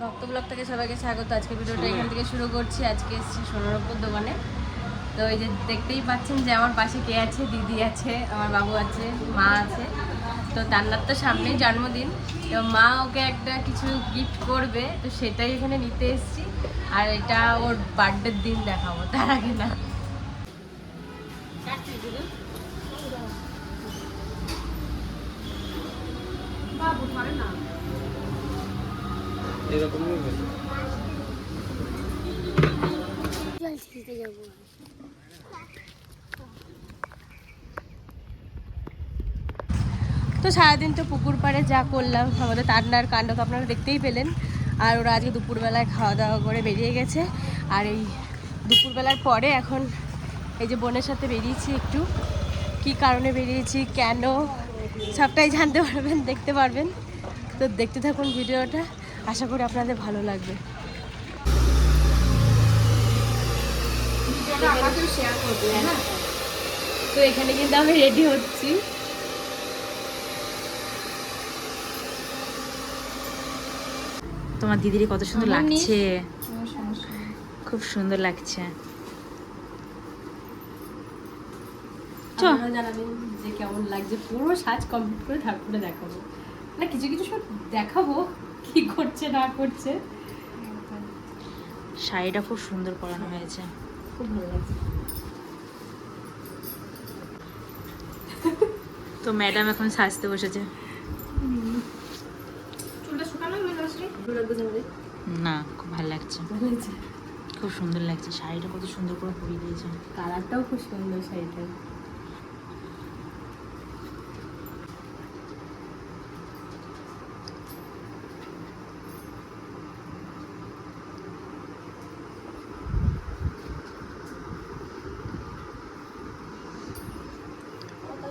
ভক্ত ব্লগ থেকে সবাইকে স্বাগত। আজকে ভিডিওটা এখান থেকে শুরু করছি। আজকে এসেছি সোনারপুর দোকানে। তো এই যে দেখতেই পাচ্ছেন যে আমার পাশে কে আছে? দিদি আছে আমার বাবু আছে মা আছে। তো তান্নার তো সামনেই জন্মদিন। তো মা ওকে একটা কিছু গিফট করবে তো সেটাই এখানে নিতে এসেছি। আর এটা ওর বার্থডের দিন দেখাবো তার আগে না। বাবু না। এরকমই তো সারাদিন তো পুকুর পাড়ে যা করলাম, আমাদের তান্নার কাণ্ড তো আপনারা দেখতেই পেলেন। আর ওরা আজকে দুপুরবেলায় খাওয়া দাওয়া করে বেরিয়ে গেছে। আর এই দুপুরবেলার পরে এখন এই যে বোনের সাথে বেরিয়েছি একটু। কি কারণে বেরিয়েছি, কেন, সবটাই জানতে পারবেন, দেখতে পারবেন। তো দেখতে থাকুন ভিডিওটা। আশা করি আপনাদের ভালো লাগবে। তো এখানে কিন্তু আমি রেডি হচ্ছি। তোমার দিদির কত সুন্দর লাগছে। খুব সুন্দর লাগছে। জানাবেন যে কেমন লাগছে। পুরো সাজ কমপ্লিট করে তারপরে দেখাবো। না কিছু কিছু সব দেখাবো। কি করছে না করছে। শাড়িটা খুব সুন্দর পরানো হয়েছে। খুব ভালো লাগছে। তো ম্যাডাম এখন সাজতে বসেছে। না খুব ভালো লাগছে। ভালো লাগছে। খুব সুন্দর লাগছে। শাড়িটা কত সুন্দর করে পরিয়ে দিয়েছে। কালারটাও খুব সুন্দর শাড়িটার।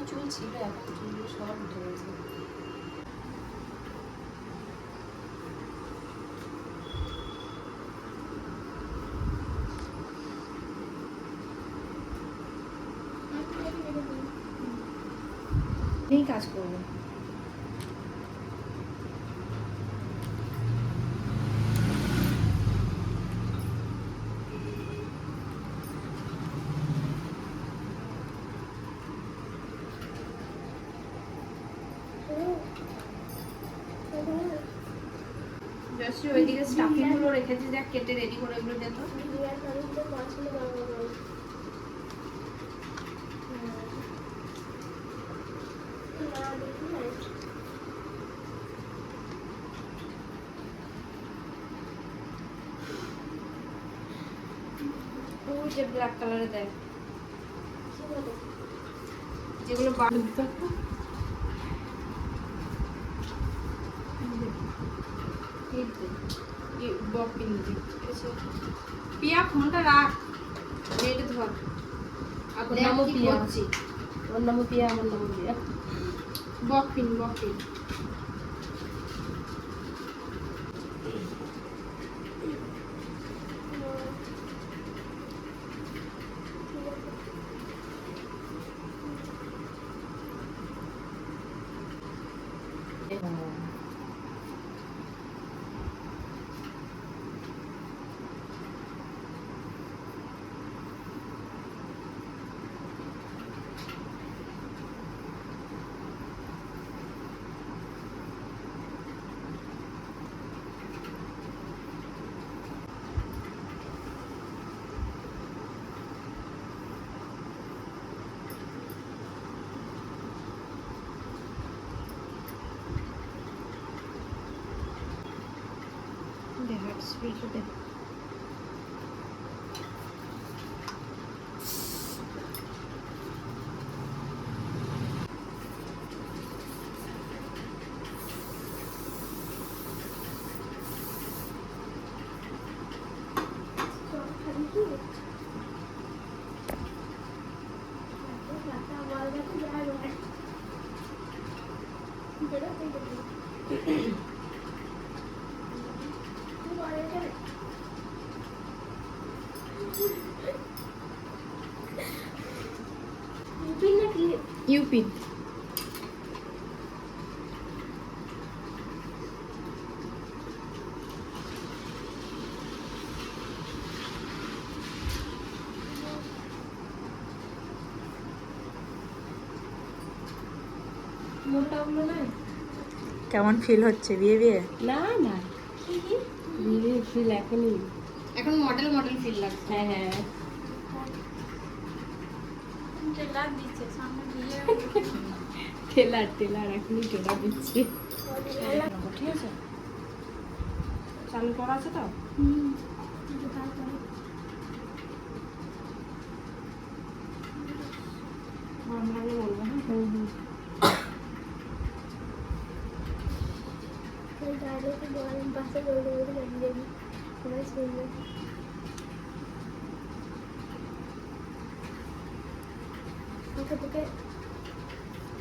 চুল ছিল এখন চুলগুলো সব উঠে গেছে কাজ করব। জয়শ্রী ওইদিকে স্টাফিংগুলো রেখেছি যা কেটে রেডি করে ওগুলো দে তো। যে ব্ল্যাক কালারে দেয় যেগুলো বাড়ি পিয়া ফোনটা রাখ। নেট ধর। ওর নামও পিয়া। ওর নামও পিয়া আমার নামও পিয়া। বক পিন বক পিন দেখ স্পিড দে শিল্পী কেমন ফিল হচ্ছে? বিয়ে বিয়ে? না না। বিয়ে ফিল এখনই। এখন মডেল মডেল ফিল লাগছে। হ্যাঁ হ্যাঁ। টেলার টেলার এখনই টেলার দিচ্ছে। ঠিক আছে। চালু করা আছে তো? লাগলে বলব হ্যাঁ গরম পাশে বলতে বলতে লাগিয়ে যাবি সবাই শুনবে। তোকে তোকে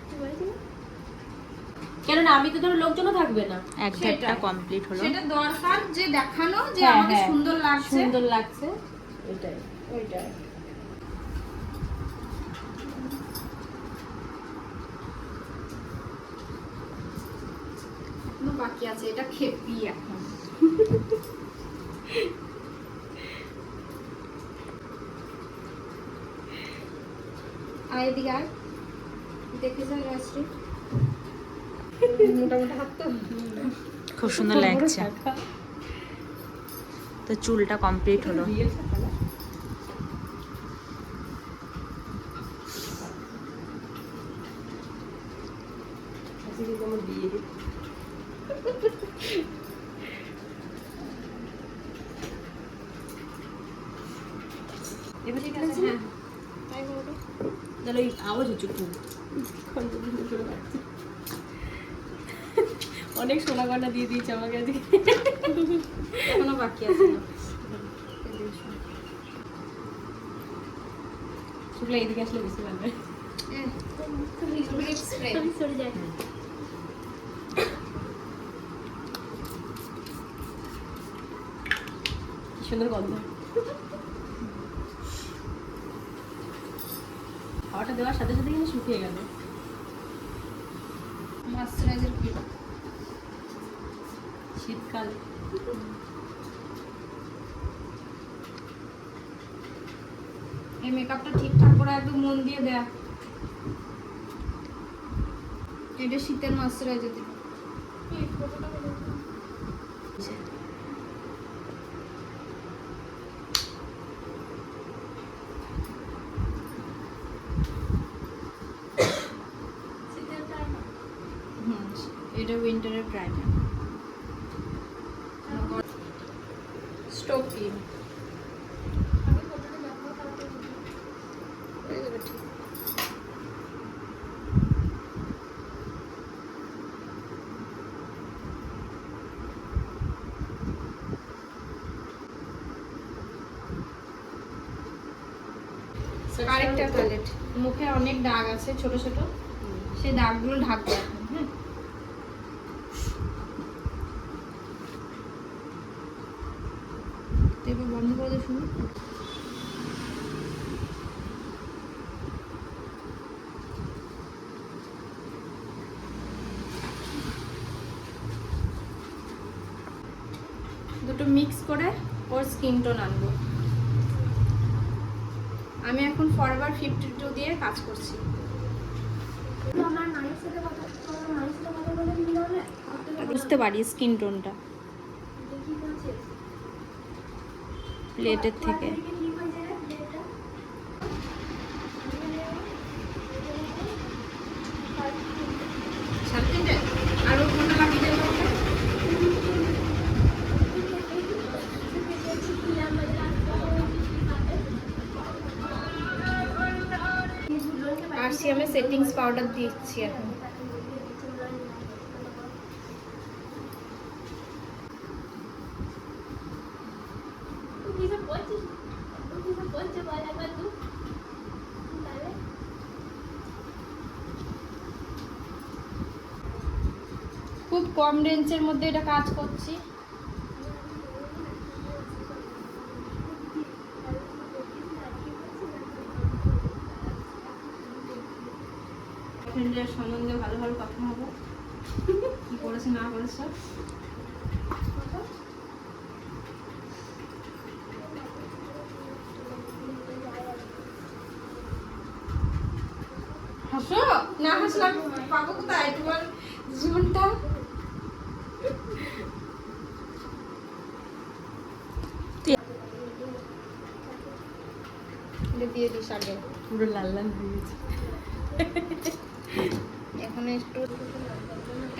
কি বলেছিল কেন না আমি তো ধরো লোকজনও থাকবে না। এক কমপ্লিট হলো। সেটা দরকার যে দেখানো যে হ্যাঁ, আমাকে হ্যাঁ। সুন্দর লাগছে। সুন্দর লাগছে। এটাই ওইটাই। এখনও বাকি আছে এটা খেপি এখন। এদিকে দেখে হাত তো খুব সুন্দর লাগছে। তো চুলটা কমপ্লিট হলো। বিয়ে এবার ঠিক আছে হ্যাঁ তাই বলব তাহলে অনেক সোনা গয়না দিয়ে দিয়েছে আমাকে আজকে। এখনও বাকি আছে শুক্লা এদিকে আসলে বেশি ভালো হয়। সুন্দর গন্ধ খাওয়াটা দেওয়ার সাথে সাথে কিন্তু শুকিয়ে গেল। ময়শ্চারাইজার ক্রিম শীতকাল। এই মেকআপটা ঠিকঠাক করে একদম মন দিয়ে দেয়া। এটা শীতের ময়শ্চারাইজার দিবে হুম এটা উইন্টারের প্রাইমার স্টোভ ক্রিম আরেকটা প্যালেট মুখে অনেক দাগ আছে ছোট ছোট। সেই দাগগুলো ঢাকবো এখন হ্যাঁ তো এবার বন্ধ করে দিয়ে শুনুন দুটো মিক্স করে ওর স্কিন টোন আনব। আমি এখন ফরএভার ফিফটি টু দিয়ে কাজ করছি। বুঝতে পারি স্কিন টোনটা দেখি বলছে প্লেটের থেকে আর। আর সিএমএ সেটিংস পাউডার দিচ্ছি এখন খুব কম রেঞ্জের মধ্যে এটা কাজ করছি। ফ্রেন্ডের সম্বন্ধে ভালো ভালো কথা হবে। কি করেছে না করেছে? হাসো? না হাসলাম। পাবো কোথায়? তোমার জীবনটা এটা দিয়ে দিস আগে পুরো লাল লাল হয়ে গেছে। এখন একটু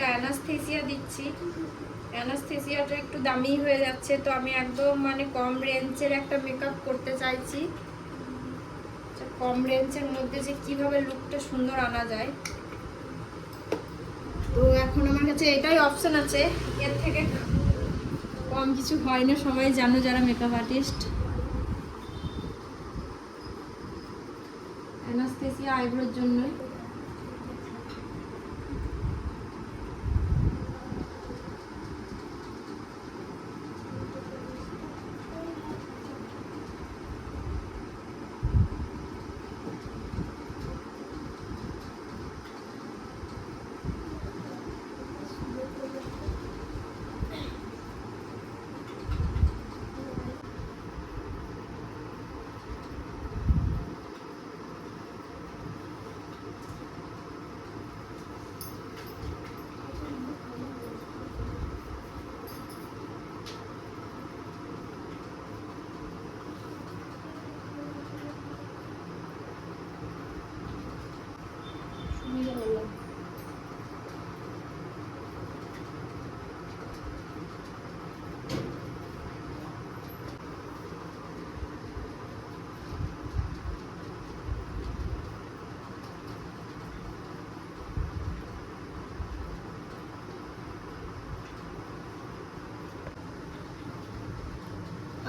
অ্যানাস্থেসিয়া দিচ্ছি। অ্যানাস্থেসিয়াটা একটু দামি হয়ে যাচ্ছে তো আমি একদম মানে কম রেঞ্জের একটা মেকআপ করতে চাইছি। আচ্ছা, কম রেঞ্জের মধ্যে যে কীভাবে লুকটা সুন্দর আনা যায়। তো এখন আমার কাছে এটাই অপশন আছে। এর থেকে কম কিছু হয় না সবাই জানো যারা মেকআপ আর্টিস্ট অ্যানাস্থেসিয়া আইব্রোর জন্যই।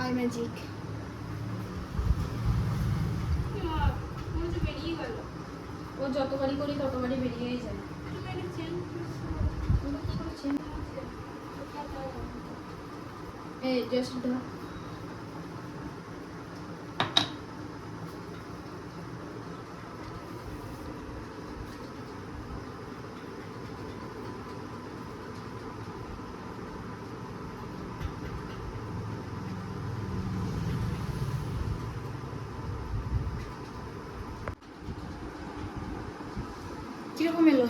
আই ম্যাজিক ও যতবারই করি ততবারই বেরিয়েই যায়। এই জাস্ট কীরকম এলো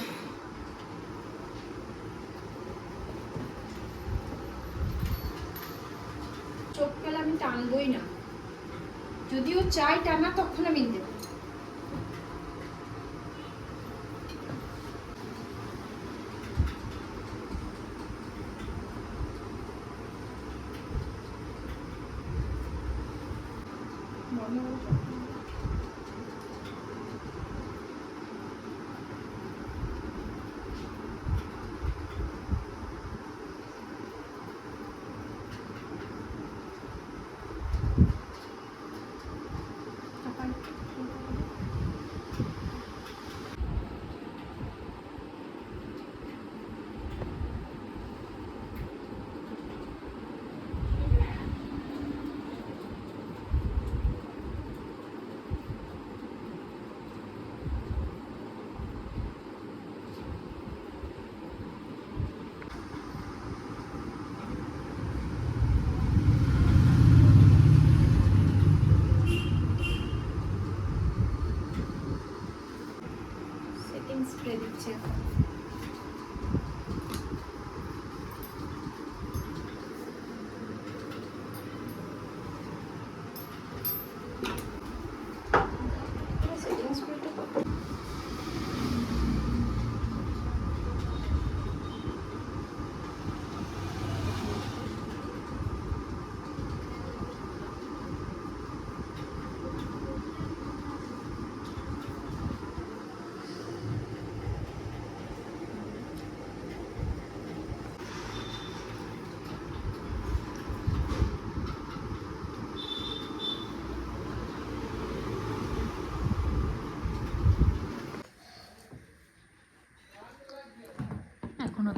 চোখ পেলে আমি টানবই না। যদিও চাই টানা তখন আমি দেবো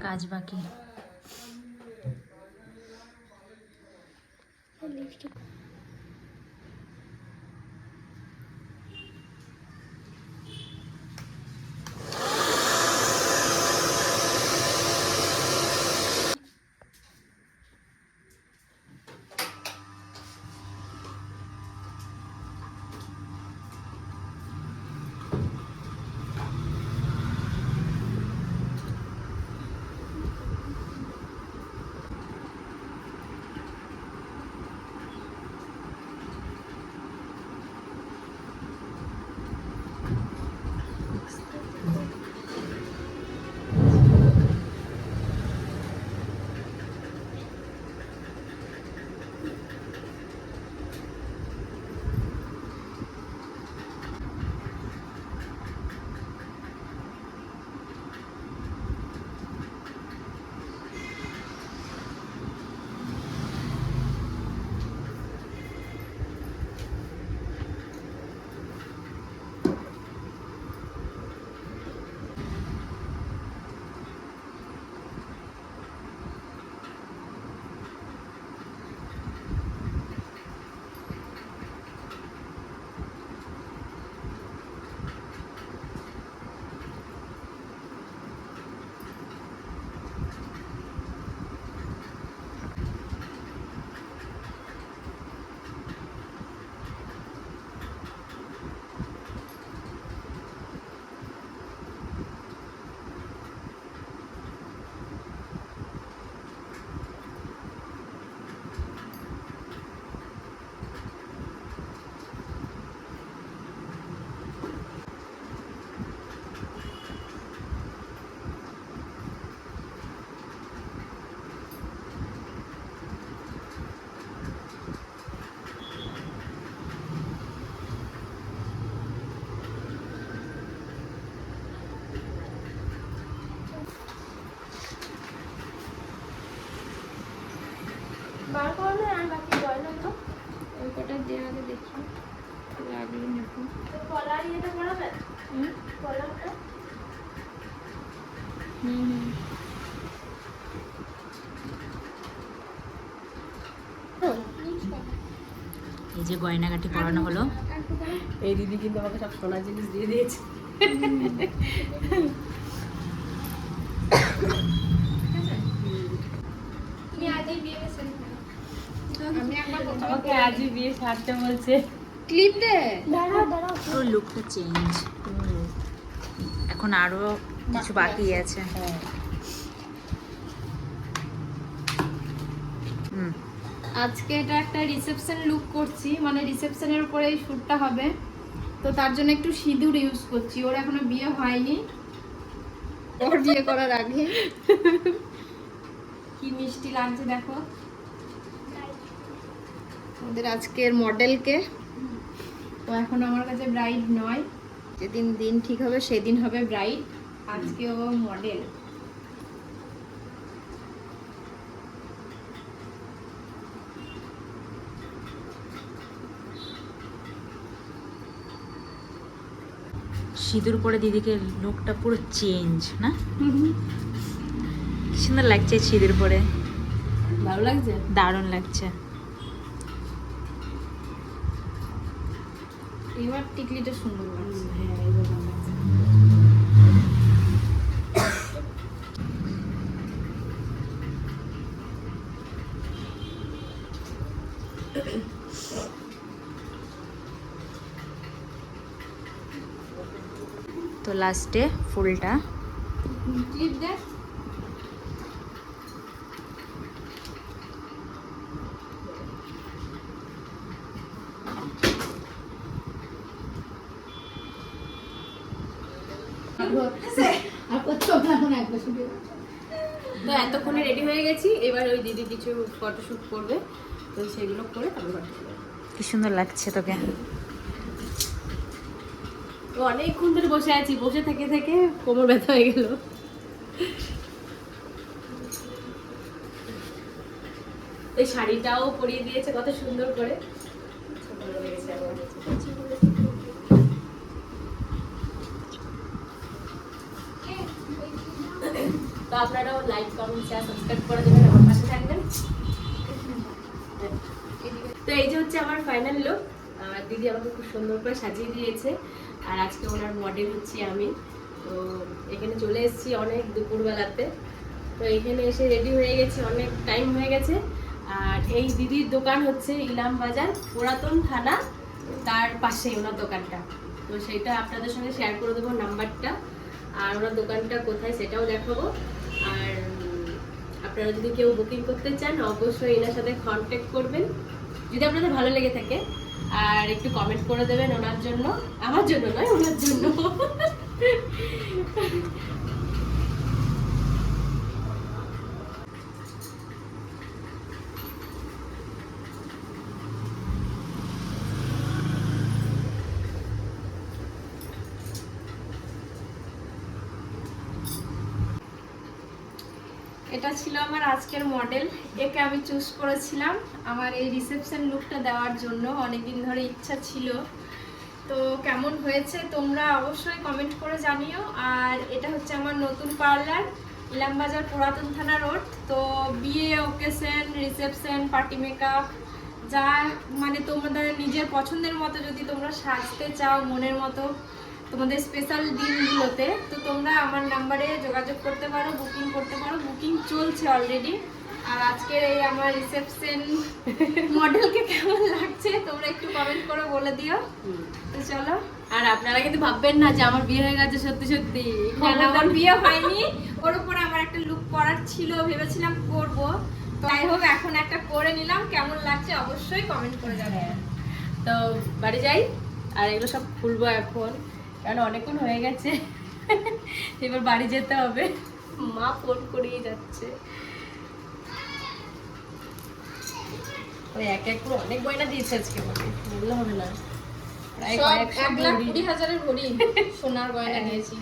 কাজ বাকি। কি গয়না তো। ওই কটা দিয়ে আগে দেখি। লাগল নাকি কলার ইয়েটা পড়াবে হুম? কলারটা হুম হুম। এই যে গয়নাগাটি পরানো হলো। এই দিদি কিন্তু আমাকে সব সোনার জিনিস দিয়ে দিয়েছে। আজই বিয়ে সারতে বলছে। ক্লিপ দে। দাঁড়াও দাঁড়াও। পুরো লুকটা চেঞ্জ এখন আরও কিছু বাকি আছে। হ্যাঁ আজকে এটা একটা রিসেপশন লুক করছি। মানে রিসেপশনের উপরে এই শ্যুটটা হবে। তো তার জন্য একটু সিঁদুর ইউজ করছি। ওর এখনও বিয়ে হয়নি। ওর বিয়ে করার আগে। কি মিষ্টি লাগছে দেখো। ওদের আজকের মডেলকে। ও এখন আমার কাছে ব্রাইড নয়। যেদিন দিন ঠিক হবে সেদিন হবে ব্রাইড আজকে ও মডেল সিঁদুর পরে দিদিকে লুকটা পুরো চেঞ্জ না? কি সুন্দর লাগছে সিঁদুর পরে। ভালো লাগছে? দারুণ লাগছে। এবার টিকলিটা সুন্দর লাগছে। হ্যাঁ এইবার ভালো লাগছে তো লাস্টে ফুলটা। ক্লিপ দেখ তো এতক্ষণে রেডি হয়ে গেছি। এবার ওই দিদি কিছু ফটোশ্যুট করবে। তো সেগুলো করে তারপর। কি সুন্দর লাগছে তোকে। তো অনেকক্ষণ ধরে বসে আছি বসে থেকে থেকে কোমর ব্যথা হয়ে গেল। এই শাড়িটাও পরিয়ে দিয়েছে কত সুন্দর করে ভালো লেগেছে আমার। তো আপনারাও লাইক কমেন্ট শেয়ার সাবস্ক্রাইব করে দেবেন আমার পাশে থাকবেন। তো এই যে হচ্ছে আমার ফাইনাল লুক দিদি আমাকে খুব সুন্দর করে সাজিয়ে দিয়েছে। আর আজকে ওনার মডেল হচ্ছি আমি। তো এখানে চলে এসেছি অনেক দুপুরবেলাতে। তো এখানে এসে রেডি হয়ে গেছি, অনেক টাইম হয়ে গেছে। আর এই দিদির দোকান হচ্ছে ইলাম বাজার, পুরাতন থানা, তার পাশে ওনার দোকানটা। তো সেটা আপনাদের সঙ্গে শেয়ার করে দেবো নাম্বারটা আর ওনার দোকানটা কোথায় সেটাও দেখাবো। আপনারা যদি কেউ বুকিং করতে চান, অবশ্যই এনার সাথে কন্ট্যাক্ট করবেন। যদি আপনাদের ভালো লেগে থাকে, আর একটু কমেন্ট করে দেবেন ওনার জন্য। আমার জন্য নয়, ওনার জন্য। এটা ছিল আমার আজকের মডেল। একে আমি চুজ করেছিলাম। আমার এই রিসেপশন লুকটা দেওয়ার জন্য অনেকদিন ধরে ইচ্ছা ছিল। তো কেমন হয়েছে তোমরা অবশ্যই কমেন্ট করে জানিও। আর এটা হচ্ছে আমার নতুন পার্লার ইলামবাজার পুরাতন থানা রোড তো বিয়ে ওকেশন রিসেপশন পার্টি মেকআপ যা মানে তোমাদের নিজের পছন্দের মতো যদি তোমরা সাজতে চাও মনের মতো। তোমাদের স্পেশাল দিনগুলোতে তো তোমরা আমার নাম্বারে যোগাযোগ করতে পারো বুকিং করতে পারো। বুকিং চলছে অলরেডি আর আজকের এই আমার রিসেপশন মডেলকে কেমন লাগছে তোমরা একটু কমেন্ট করে বলে দিও। তো চলো। আর আপনারা কিন্তু ভাববেন না যে আমার বিয়ে হয়ে গেছে সত্যি সত্যি। না আমার বিয়ে হয়নি। ওর উপরে আমার একটা লুক করার ছিল ভেবেছিলাম করব। তো যাই হোক এখন একটা করে নিলাম। কেমন লাগছে অবশ্যই কমেন্ট করে যাবে তো বাড়ি যাই। আর এগুলো সব খুলবো এখন। কারণ অনেকক্ষণ হয়ে গেছে। এবার বাড়ি যেতে হবে। মা ফোন করেই যাচ্ছে। ওই এক এক করে অনেক গয়না দিয়েছে আজকে আমাকে বললে হবে না। প্রায় কয়েকশো এক লাখ ভরি। কুড়ি হাজারের ঘড়ি সোনার গয়না নিয়েছি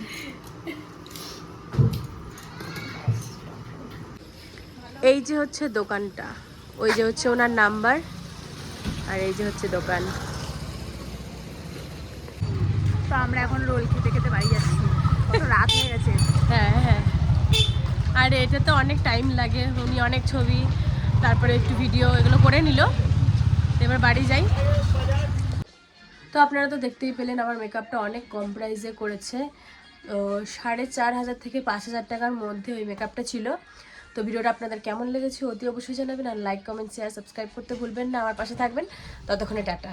এই যে হচ্ছে দোকানটা ওই যে হচ্ছে ওনার নাম্বার আর এই যে হচ্ছে দোকান। আমরা এখন রোল খেতে খেতে বাড়ি যাচ্ছি। রাত হয়ে গেছে। হ্যাঁ হ্যাঁ। আর এটা তো অনেক টাইম লাগে। উনি অনেক ছবি, তারপরে একটু ভিডিও এগুলো করে নিল। এবার বাড়ি যাই। তো আপনারা তো দেখতেই পেলেন, আমার মেকআপটা অনেক কম প্রাইসে করেছে। তো সাড়ে চার হাজার থেকে পাঁচ হাজার টাকার মধ্যে ওই মেকআপটা ছিল। তো ভিডিওটা আপনাদের কেমন লেগেছে অতি অবশ্যই জানাবেন। আর লাইক কমেন্ট শেয়ার সাবস্ক্রাইব করতে ভুলবেন না। আমার পাশে থাকবেন। ততক্ষণে টাটা।